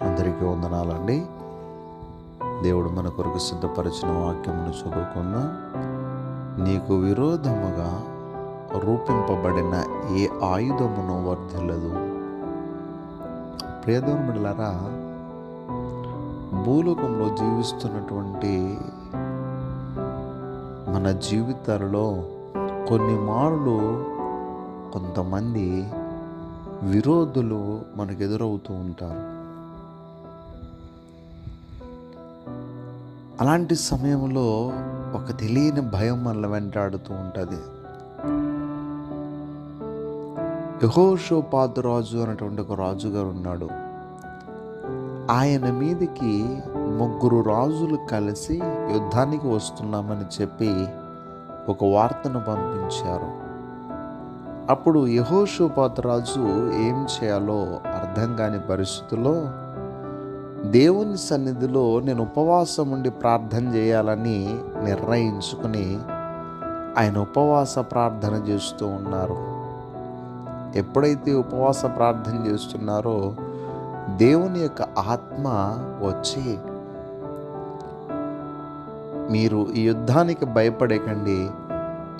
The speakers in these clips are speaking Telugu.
అందరికీ వందనాలండి. దేవుడు మన కొరకు సిద్ధపరిచిన వాక్యమును చదువుకుందాం నీకు విరోధముగా రూపింపబడిన ఏ ఆయుధమును వర్ధిల్లదు. ప్రియదేవుని భూలోకంలో జీవిస్తున్నటువంటి మన జీవితాలలో కొన్ని మార్లు కొంతమంది విరోధులు మనకు ఎదురవుతూ ఉంటారు. అలాంటి సమయంలో ఒక తెలియని భయం మనల్ని వెంటాడుతూ ఉంటుంది. యహోషోపాత రాజు అనేటువంటి ఒక రాజుగారు ఉన్నాడు. ఆయన మీదకి ముగ్గురు రాజులు కలిసి యుద్ధానికి వస్తున్నామని చెప్పి ఒక వార్తను పంపించారు. అప్పుడు యహోషోపాత రాజు ఏం చేయాలో అర్థం కాని పరిస్థితుల్లో దేవుని సన్నిధిలో నేను ఉపవాసం ఉండి ప్రార్థన చేయాలని నిర్ణయించుకుని ఆయన ఉపవాస ప్రార్థన చేస్తూ ఉన్నారు. ఎప్పుడైతే ఉపవాస ప్రార్థన చేస్తున్నారో దేవుని యొక్క ఆత్మ వచ్చి మీరు ఈ యుద్ధానికి భయపడకండి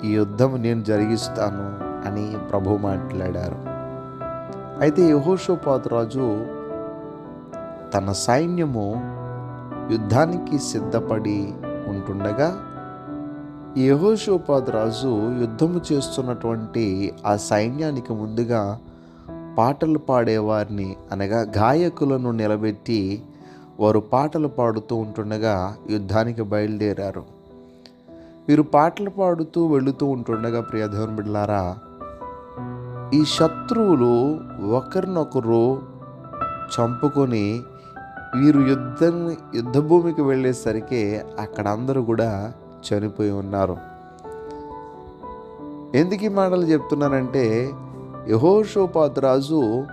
ఈ యుద్ధం నేను జరిగిస్తాను అని ప్రభు మాట్లాడారు. అయితే యహోషోపాత్ రాజు తన సైన్యము యుద్ధానికి సిద్ధపడి ఉంటుండగా యహోషోపాద్ రాజు యుద్ధము చేస్తున్నటువంటి ఆ సైన్యానికి ముందుగా పాటలు పాడేవారిని అనగా గాయకులను నిలబెట్టి వారు పాటలు పాడుతూ ఉంటుండగా యుద్ధానికి బయలుదేరారు. వీరు పాటలు పాడుతూ వెళుతూ ఉంటుండగా ప్రియధవన్ బిడ్లారా ఈ శత్రువులు ఒకరినొకరు చంపుకొని వీరు యుద్ధం యుద్ధభూమికి వెళ్ళేసరికి అక్కడ అందరూ కూడా చనిపోయి ఉన్నారు. ఎందుకు ఈ మాటలు చెప్తున్నానంటే యహోషోపాత్ రాజు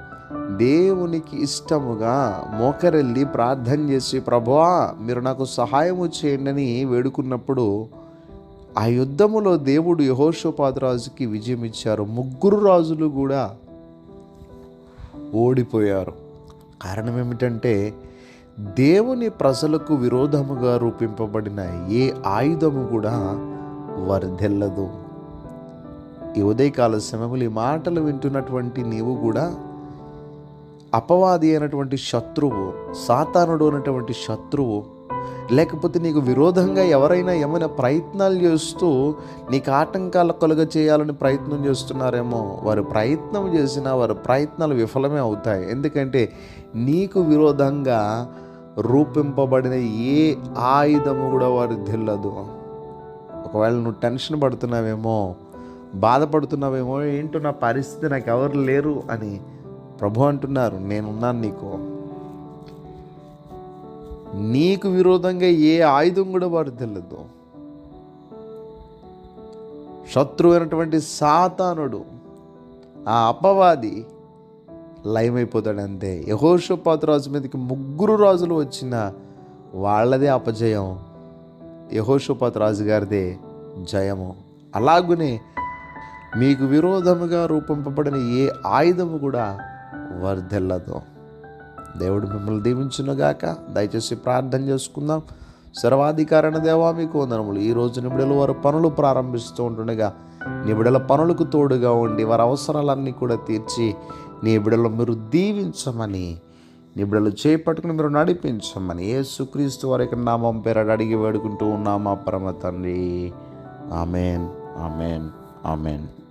దేవునికి ఇష్టముగా మోకరెళ్ళి ప్రార్థన చేసి ప్రభువా మీరు నాకు సహాయము చేయండి అని వేడుకున్నప్పుడు ఆ యుద్ధములో దేవుడు యహోషోపాత్ రాజుకి విజయం ఇచ్చారు. ముగ్గురు రాజులు కూడా ఓడిపోయారు. కారణం ఏమిటంటే దేవుని ప్రజలకు విరోధముగా రూపింపబడిన ఏ ఆయుధము కూడా వర్ధెల్లదు ఈ ఉదయకాల సమయములు ఈ మాటలు వింటున్నటువంటి నీవు కూడా అపవాది అయినటువంటి శత్రువు సాతానుడు అయినటువంటి శత్రువు లేకపోతే నీకు విరోధంగా ఎవరైనా ఏమైనా ప్రయత్నాలు చేస్తూ నీకు ఆటంకాలు కలుగ చేయాలని ప్రయత్నం చేస్తున్నారేమో వారు ప్రయత్నం చేసినా వారి ప్రయత్నాలు విఫలమే అవుతాయి. ఎందుకంటే నీకు విరోధంగా రూపింపబడిన ఏ ఆయుధము కూడా వారు తెల్లదు. ఒకవేళ నువ్వు టెన్షన్ పడుతున్నావేమో బాధపడుతున్నావేమో ఏంటో నా పరిస్థితి నాకు ఎవరు లేరు అని ప్రభు అంటున్నారు. నేనున్నాను నీకు. నీకు విరోధంగా ఏ ఆయుధం కూడా వారు తెలియదు. శత్రువు అయినటువంటి సాతానుడు ఆ అపవాది లయమైపోతాడు అంతే యహోషపాత రాజు మీదకి ముగ్గురు రాజులు వచ్చిన వాళ్ళదే అపజయం. యహోషపాత రాజు గారిదే జయము. అలాగునే మీకు విరోధముగా రూపింపబడిన ఏ ఆయుధము కూడా వర్ధెల్లదు దేవుడు మిమ్మల్ని దీవించునుగాక. దయచేసి ప్రార్థన చేసుకుందాం. సర్వాధికారణ దేవా మీకు వందనములు. ఈ రోజు నిబిడలు వారు పనులు ప్రారంభిస్తూ ఉంటుండగా నిబిడల పనులకు తోడుగా ఉండి వారి అవసరాలన్నీ కూడా తీర్చి నీ బిడలు మీరు దీవించమని నీ బిడలు చేపట్టుకుని మీరు నడిపించమని ఏ సుక్రీస్తు వారి యొక్క నామం పేరడు అడిగి వేడుకుంటూ ఉన్నామా పరమ తండ్రి. ఆమెన్. ఆమెన్. ఆమెన్.